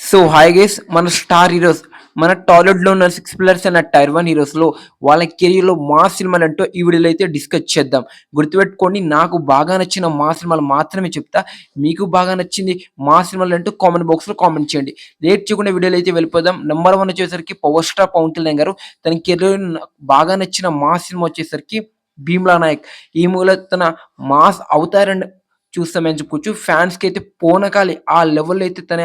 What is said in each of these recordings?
So hi guys మన star heroes మన టాలీవుడ్లో ఉన్న సిక్స్ ప్లేయర్స్ అన్న టైర్ వన్ హీరోస్లో వాళ్ళ కెరీర్లో మా సినిమాలు అంటూ ఈ వీడియోలో అయితే డిస్కస్ చేద్దాం. గుర్తుపెట్టుకోండి నాకు బాగా నచ్చిన మా సినిమాలు మాత్రమే చెప్తా. మీకు బాగా నచ్చింది మా సినిమాలు అంటూ కామెంట్ బాక్స్లో కామెంట్ చేయండి. లేట్ చేయకుండా వీడియోలో అయితే వెళ్ళిపోదాం. నెంబర్ వన్ వచ్చేసరికి పవర్ స్టార్ పవన్ కళ్యాణ్ గారు. తన కెరీర్ బాగా నచ్చిన మా సినిమా వచ్చేసరికి భీమ్లా నాయక్. ఈ మూల తన మాస్ అవుతారని చూస్తామని చెప్పుకోవచ్చు ఫ్యాన్స్కి అయితే పోనకాలి. ఆ లెవెల్లో అయితే తన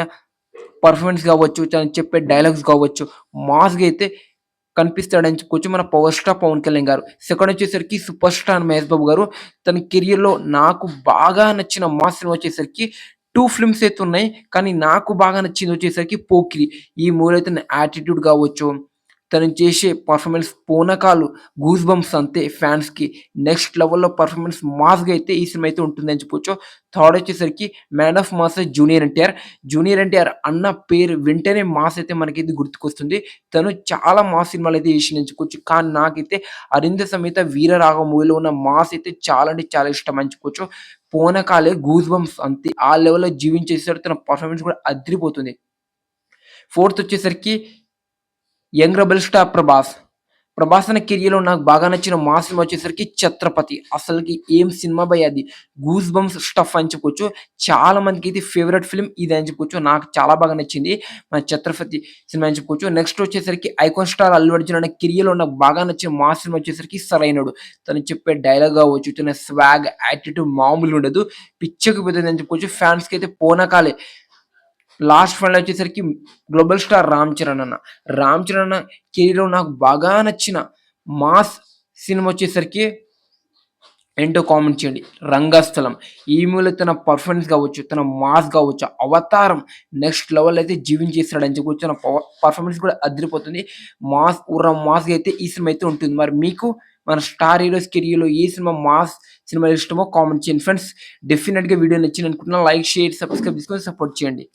పర్ఫార్మెన్స్ కావచ్చు తను చెప్పే డైలాగ్స్ కావచ్చు మాస్గా అయితే కనిపిస్తాడని చెప్పుకోవచ్చు మన పవర్ స్టార్ పవన్ కళ్యాణ్ గారు. సెకండ్ వచ్చేసరికి సూపర్ స్టార్ మహేష్ బాబు గారు. తన కెరియర్లో నాకు బాగా నచ్చిన మాస్ సినిమా వచ్చేసరికి టూ ఫిల్మ్స్ అయితే ఉన్నాయి. కానీ నాకు బాగా నచ్చింది వచ్చేసరికి పోకిరి ఈ మూవీలో అయితే యాటిట్యూడ్ కావచ్చు తను చేసే పర్ఫార్మెన్స్ పూనకాలు గూస్ బంప్స్ అంతే ఫ్యాన్స్కి నెక్స్ట్ లెవెల్లో పర్ఫార్మెన్స్ మాస్గా అయితే ఈ సినిమా అయితే ఉంటుందని చెప్పొచ్చు. థర్డ్ వచ్చేసరికి man of mass junior NTR junior NTR అన్న పేరు వెంటనే మాస్ అయితే మనకైతే గుర్తుకొస్తుంది. తను చాలా మాస్ సినిమాలు అయితే చేసి చెప్పుకోవచ్చు కానీ నాకైతే అరింద సమేత వీరరాగ మూవీలో ఉన్న మాస్ అయితే చాలా అంటే చాలా ఇష్టం అని చెప్పుకోవచ్చు పూనకాలే గూస్ బంప్స్ అంతే. ఆ లెవెల్లో జీవించేసాడు తన పర్ఫార్మెన్స్ కూడా అదిరిపోతుంది. ఫోర్త్ వచ్చేసరికి young rebel star Prabhas. Prabhas అనే కెరియర్లో నాకు బాగా నచ్చిన మా సినిమా వచ్చేసరికి ఛత్రపతి. అసలుకి ఏం సినిమా భయ్ అది? గూస్ బంప్స్ స్టఫ్ అని చెప్పుకోవచ్చు చాలా మందికి అయితే ఫేవరెట్ ఫిల్మ్ ఇది అని చెప్పుకోవచ్చు నాకు చాలా బాగా నచ్చింది. మన ఛత్రపతి సినిమా అని చెప్పుకోవచ్చు నెక్స్ట్ వచ్చేసరికి ఐకాన్ స్టార్ అల్లు అర్జున్ అనే కెరియర్లో నాకు బాగా నచ్చిన మా సినిమా వచ్చేసరికి సరైనడు. తను చెప్పే డైలాగ్ కావచ్చు తన స్వాగ్ యాటిట్యూడ్ మామూలు ఉండదు. పిచ్చకు పోతుంది అని చెప్పుకోవచ్చు ఫ్యాన్స్కి అయితే పోనకాలే. లాస్ట్ ఫైనల్ వచ్చేసరికి గ్లోబల్ స్టార్ రామ్ చరణ్ అన్న. రామ్ చరణ్ అన్న కెరీర్లో నాకు బాగా నచ్చిన మాస్ సినిమా వచ్చేసరికి ఏంటో కామెంట్ చేయండి. రంగస్థలం. ఈ మూల తన పర్ఫార్మెన్స్ కావచ్చు తన మాస్ కావచ్చు అవతారం నెక్స్ట్ లెవెల్ అయితే జీవించేస్తాడని చెప్పి తన పర్ఫార్మెన్స్ కూడా అదిరిపోతుంది. మాస్ ఉర్ర మాస్ అయితే ఈ సినిమా అయితే ఉంటుంది. మరి మీకు మన స్టార్ హీరోస్ కెరియర్లో ఏ సినిమా మాస్ సినిమా ఇష్టమో కామెంట్ చేయండి. ఫ్రెండ్స్ డెఫినెట్గా వీడియో నచ్చింది అనుకుంటున్నా లైక్ షేర్ సబ్స్క్రైబ్ చేసుకొని సపోర్ట్ చేయండి.